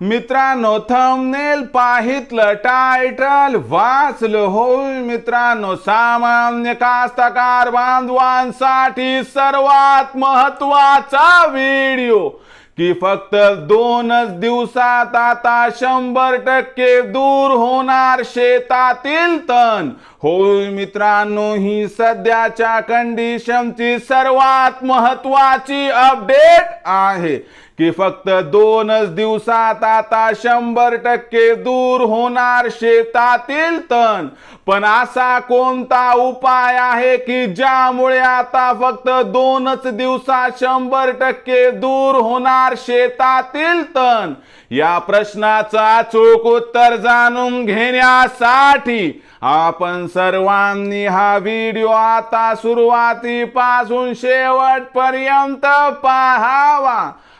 मित्रांनो thumbnail पाहितलं title वाचलं होय मित्रांनो. सामान्य कास्तकार बांधवांसाठी सर्वात महत्त्वाचा व्हिडिओ की फक्त दोनच दिवसात आता शंभर टक्के दूर होणार शेतातील तण. होय मित्रांनो ही सध्याच्या कंडिशनची सर्वात महत्वाची अपडेट आहे. की फक्त दोनच दिवसात आता शंभर टक्के दूर होणार शेतातील तण. पण असा कोणता उपाय आहे की ज्यामुळे आता फक्त दोनच दिवसात शंभर टक्के दूर होणार शेतातील तण? या प्रश्नाचं अचूक उत्तर जाणून घेण्यासाठी आपण सर्वांनी हा व्हिडिओ आता सुरुवातीपासून शेवटपर्यंत पाहावा.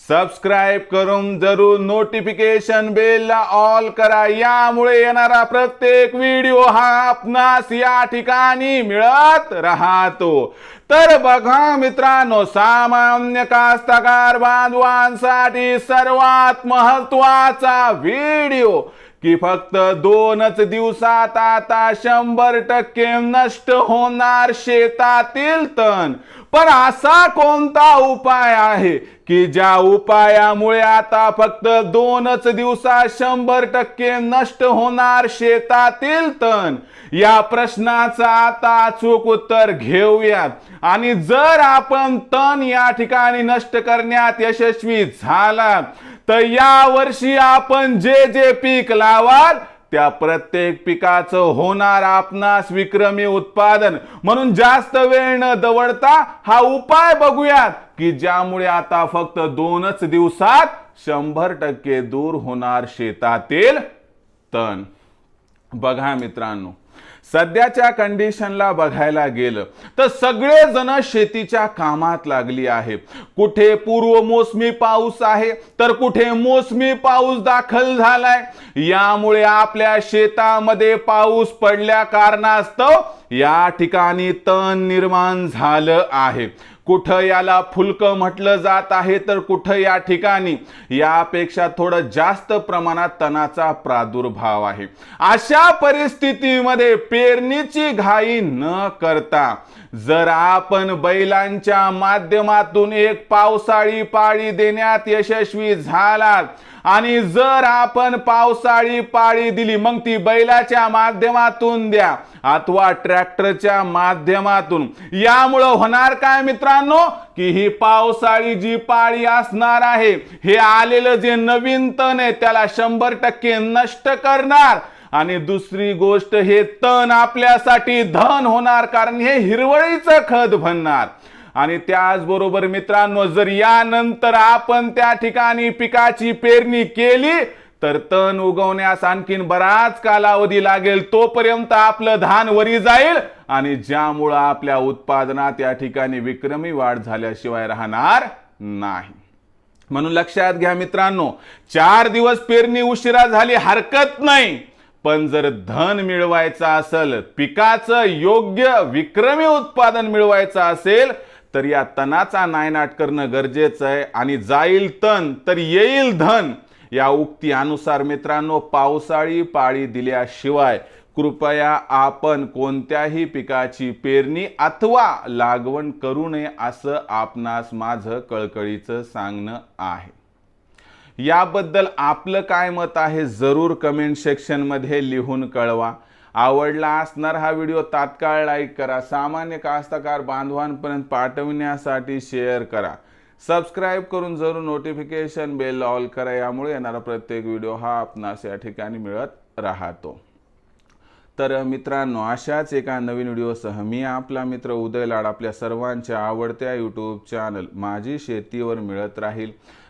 सबस्क्राईब करून जरूर नोटिफिकेशन बेलला ऑल करा. यामुळे येणारा प्रत्येक व्हिडिओ हा आपणास या ठिकाणी मिळत राहतो. तर बघा मित्रांनो सामान्य कास्तकार बांधवांसाठी सर्वात महत्त्वाचा व्हिडिओ की फक्त दोनच दिवसात आता शंभर टक्के नष्ट होणार शेतातील तण. पण असा कोणता उपाय आहे की ज्या उपायामुळे आता फक्त दोनच दिवसात शंभर टक्के नष्ट होणार शेतातील तण? या प्रश्नाचा आता अचूक उत्तर घेऊयात. आणि जर आपण तण या ठिकाणी नष्ट करण्यात यशस्वी झाला तर या वर्षी आपण जे जे पीक लावाल त्या प्रत्येक पिकाचं होणार आपणास विक्रमी उत्पादन. म्हणून जास्त वेळ न दवडता हा उपाय बघूयात की ज्यामुळे आता फक्त दोनच दिवसात शंभर टक्के दूर होणार शेतातील तण. बघा मित्रांनो सध्याच्या कंडिशनला बघायला गेलं तर सगळे जण शेतीच्या कामात लागली आहे. कुठे पूर्व मोसमी पाऊस आहे तर कुठे मोसमी पाऊस दाखल झालाय. यामुळे आपल्या शेतामध्ये पाऊस पडल्या कारणास्तव या ठिकाणी तण निर्माण झालं आहे. कुठं याला फुलकं म्हटलं जात आहे तर कुठं या ठिकाणी? यापेक्षा थोडं जास्त प्रमाणात तणाचा प्रादुर्भाव आहे. अशा परिस्थितीमध्ये पेरणीची घाई न करता जर आपण बैलांच्या माध्यमातून एक पावसाळी पाळी देण्यात यशस्वी झालात आणि जर आपण पावसाळी पाळी दिली मग ती बैलाच्या माध्यमातून द्या अथवा ट्रॅक्टरच्या माध्यमातून. यामुळं होणार काय मित्रांनो? की ही पावसाळी जी पाळी असणार आहे हे आलेलं जे नवीन तण आहे त्याला शंभर टक्के नष्ट करणार. आणि दुसरी गोष्ट हे तण आपल्यासाठी धन होणार कारण हे हिरवळीचं खत भरणार. आणि त्याचबरोबर मित्रांनो जर यानंतर आपण त्या ठिकाणी पिकाची पेरणी केली तर तण उगवण्यास आणखीन बराच कालावधी लागेल. तोपर्यंत आपलं धान वरी जाईल आणि ज्यामुळं आपल्या उत्पादनात या ठिकाणी विक्रमी वाढ झाल्याशिवाय राहणार नाही. म्हणून लक्षात घ्या मित्रांनो चार दिवस पेरणी उशिरा झाली हरकत नाही. पण जर धन मिळवायचं असेल पिकाचं योग्य विक्रमी उत्पादन मिळवायचं असेल तर या तणाचा नायनाट करणं गरजेचं आहे आणि जाईल तण तर येईल धन. या उक्ती अनुसार मित्रांनो पावसाळी पाळी दिल्याशिवाय कृपया आपण कोणत्याही पिकाची पेरणी अथवा लागवण करू नये असं आपणास माझं कळकळीचं सांगणं आहे. याबद्दल आपलं काय मत आहे जरूर कमेंट सेक्शनमध्ये लिहून कळवा. आवडला असणार हा व्हिडिओ तात्काळ लाईक करा. सामान्य कास्तकार बांधवांपर्यंत पाठविण्यासाठी शेअर करा. सबस्क्राईब करून जरूर नोटिफिकेशन बेल ऑल करा. यामुळे येणारा प्रत्येक व्हिडिओ हा आपणास या ठिकाणी मिळत राहतो. तर मित्रांनो अशाच एका नवीन व्हिडिओसह मी आपला मित्र उदय लाड आपल्या सर्वांच्या आवडत्या यूट्यूब चॅनल माझी शेतीवर मिळत राहील.